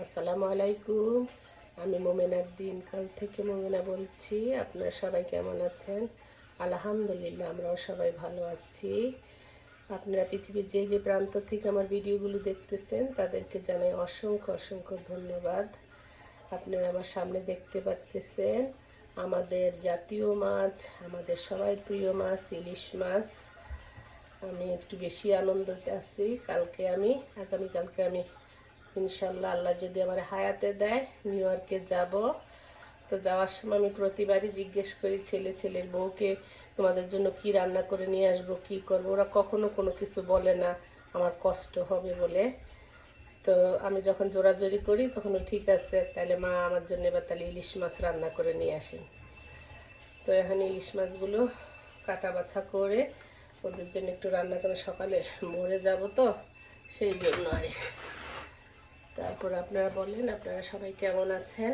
আসসালামু আলাইকুম। আমি মোমেনার দিনকাল থেকে মোমেনা বলছি। আপনারা সবাই কেমন আছেন? আলহামদুলিল্লাহ, আমরাও সবাই ভালো আছি। আপনারা পৃথিবীর যে যে প্রান্ত থেকে আমার ভিডিওগুলো দেখতেছেন, তাদেরকে জানাই অসংখ্য অসংখ্য ধন্যবাদ। আপনারা আমার সামনে দেখতে পারতেছেন, আমাদের জাতীয় মাছ, আমাদের সবাই প্রিয় মাছ, ইলিশ মাছ। আমি একটু বেশি আনন্দতে আছি। কালকে আমি, আগামীকালকে আমি ইনশাল্লাহ আল্লাহ যদি আমার হায়াতে দেয় নিউ ইয়র্কে যাব। তো যাওয়ার সময় আমি প্রতিবারই জিজ্ঞেস করি ছেলে, ছেলের বউকে, তোমাদের জন্য কি রান্না করে নিয়ে আসব, কি করব? ওরা কখনো কোনো কিছু বলে না, আমার কষ্ট হবে বলে। তো আমি যখন জোরাজোরি করি, তখন ঠিক আছে তাহলে মা আমার জন্য এবার তাহলে ইলিশ মাছ রান্না করে নিয়ে আসেন তো এখন ইলিশ মাছগুলো কাটা বাছা করে ওদের জন্য একটু রান্না করে সকালে ভোরে যাব তো, সেই জন্য আর। তারপর আপনারা বলেন আপনারা সবাই কেমন আছেন?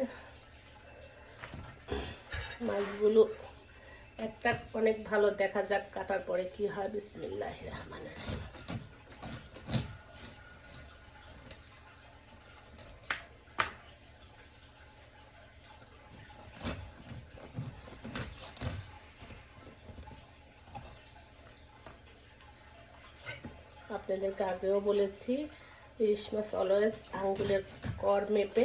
মাছগুলো একটা অনেক ভালো দেখা যাক, কাটার পরে কি হয়। বিসমিল্লাহ রহমান রহিম। আপনাদেরকে আগেও বলেছি ইলিশ মাছ অলওয়েজ আঙ্গুলের কর মেপে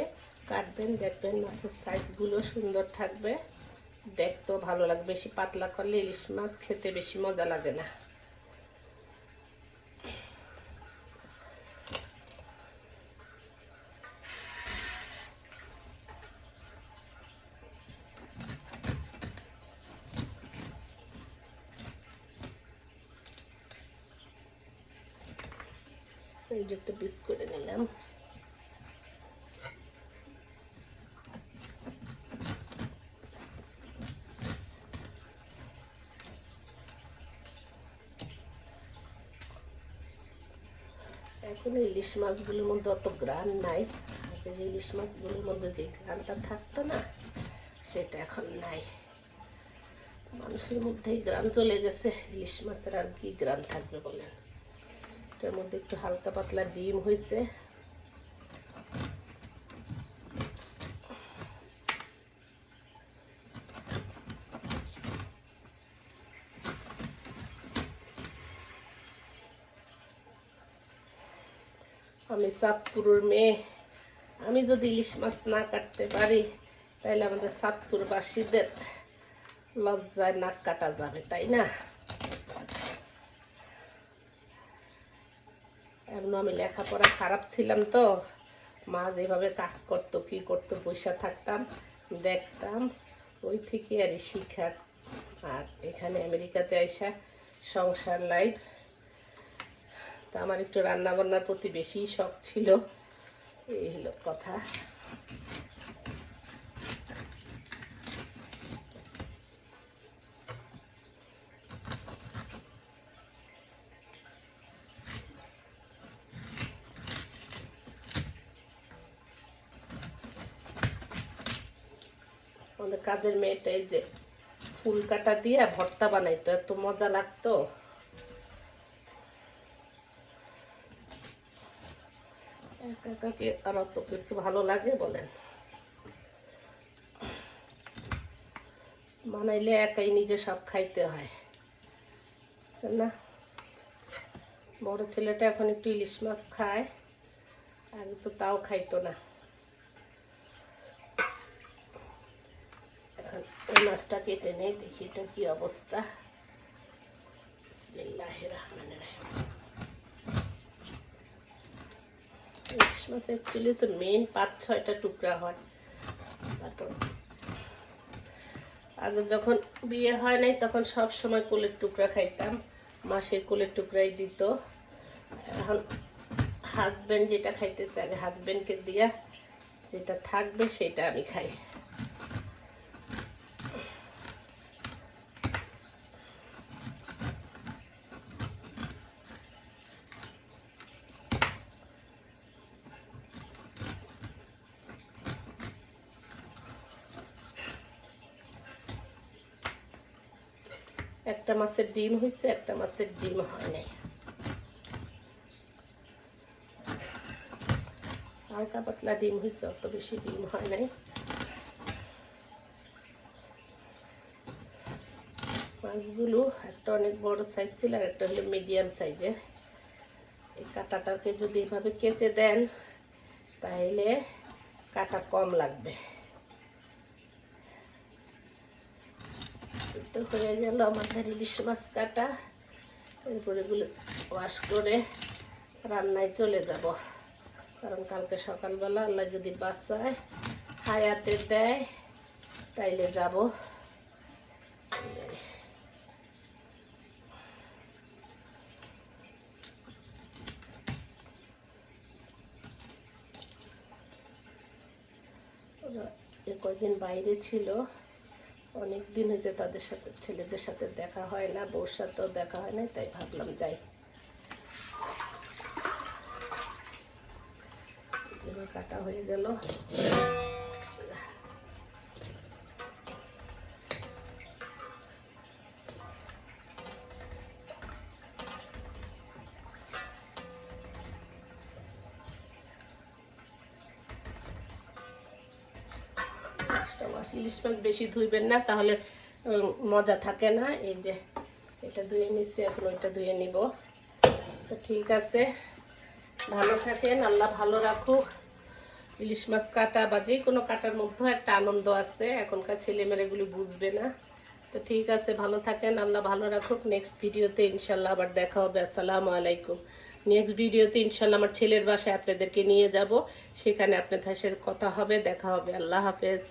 কাটবেন, দেখবেন মাছের সাইজগুলো সুন্দর থাকবে। দেখতেও ভালো লাগবে, বেশি পাতলা করলে ইলিশ মাছ খেতে বেশি মজা লাগে না। এই যে একটা পিস করে নিলাম। এখন ইলিশ মাছগুলোর মধ্যে অত গ্রান নাই। আগে যে ইলিশ মাছগুলোর মধ্যে যে গ্রানটা থাকতো না, সেটা এখন নাই। মানুষের মধ্যেই গ্রান চলে গেছে। ইলিশ মাছের আর কি গ্রান থাকবে বলেন? এটার মধ্যে একটু হালকা পাতলা ডিম হয়েছে আমি সাতপুরের মেয়ে। আমি যদি ইলিশ মাছ না কাটতে পারি তাহলে আমাদের সাতপুরবাসীদের লজ্জায় নাক কাটা যাবে, তাই না? এমন আমি লেখাপড়া খারাপ ছিলাম তো। মা যেভাবে কাজ করতো, কি করতো, পয়সা থাকতাম, দেখতাম। ওই থেকে আর শিক্ষা। আর এখানে আমেরিকাতে আইসা সংসার লাইফ তা আমার একটু রান্নাবান্নার প্রতি বেশি শখ ছিল। এই হলো কথা। আমাদের কাজের মেয়েটাই যে ফুল কাটা দিয়ে ভর্তা বানাইতো, এত মজা লাগতো। আর অত কিছু ভালো লাগে বলেন। বানাইলে একাই নিজে সব খাইতে হয়। না, বড় ছেলেটা এখন একটু ইলিশ মাছ খায়, আগে তো তাও খাইতো না এখন ওই মাছটা কেটে নেই, দেখি এটা কি অবস্থা। মাছ অ্যাকচুয়ালি তো মেন পাঁচ, ছয়টা টুকরা হয়। তারপর আগে যখন বিয়ে হয় নাই, তখন সব সময় কোলের টুকরা খাইতাম। মাসের কোলের টুকরাই দিত। এখন হাজব্যান্ড যেটা খাইতে চায় হাজব্যান্ডকে দিয়া যেটা থাকবে, সেটা আমি খাই। একটা মাছের ডিম হয়েছে একটা মাছের ডিম হয় নাই। হালকা পাতলা ডিম হয়েছে অত বেশি ডিম হয় নাই। মাছগুলো একটা অনেক বড় সাইজ ছিল আর একটা হলো মিডিয়াম সাইজের এই কাঁটাটাকে যদি এভাবে কেচে দেন তাহলে কাটা কম লাগবে। তো হয়ে গেল আমাদের ইলিশ মাছ কাটা। এরপরে এগুলো ওয়াশ করে রান্নায় চলে যাব। কারণ কালকে সকালবেলা আল্লাহ যদি বাচ্চায় হায়াতে দেয়, তাইলে যাব। কয়দিন বাইরে ছিল। অনেক দিন হয়েছে তাদের সাথে, ছেলেদের সাথে দেখা হয় না, বউর সাথেও দেখা হয় না, তাই ভাবলাম যাই। কাটা হয়ে গেল। ইলিশ মাছ বেশি ধুইবেন না, তাহলে মজা থাকে না। এই যে, এটা ধুয়ে নিচ্ছি, এখন ওইটা ধুয়ে নিব। তো ঠিক আছে, ভালো থাকেন, আল্লাহ ভালো রাখুক। ইলিশ মাছ কাটা বা যে কোনো কাটার মধ্যেও একটা আনন্দ আছে, এখনকার ছেলেমেয়েগুলি বুঝবে না। তো ঠিক আছে, ভালো থাকেন, আল্লাহ ভালো রাখুক। নেক্সট ভিডিওতে ইনশাল্লাহ আবার দেখা হবে। আসসালামু আলাইকুম। নেক্সট ভিডিওতে ইনশাল্লাহ আমার ছেলের বাসায় আপনাদেরকে নিয়ে যাব। সেখানে আপনাদের সাথে কথা হবে, দেখা হবে। আল্লাহ হাফেজ।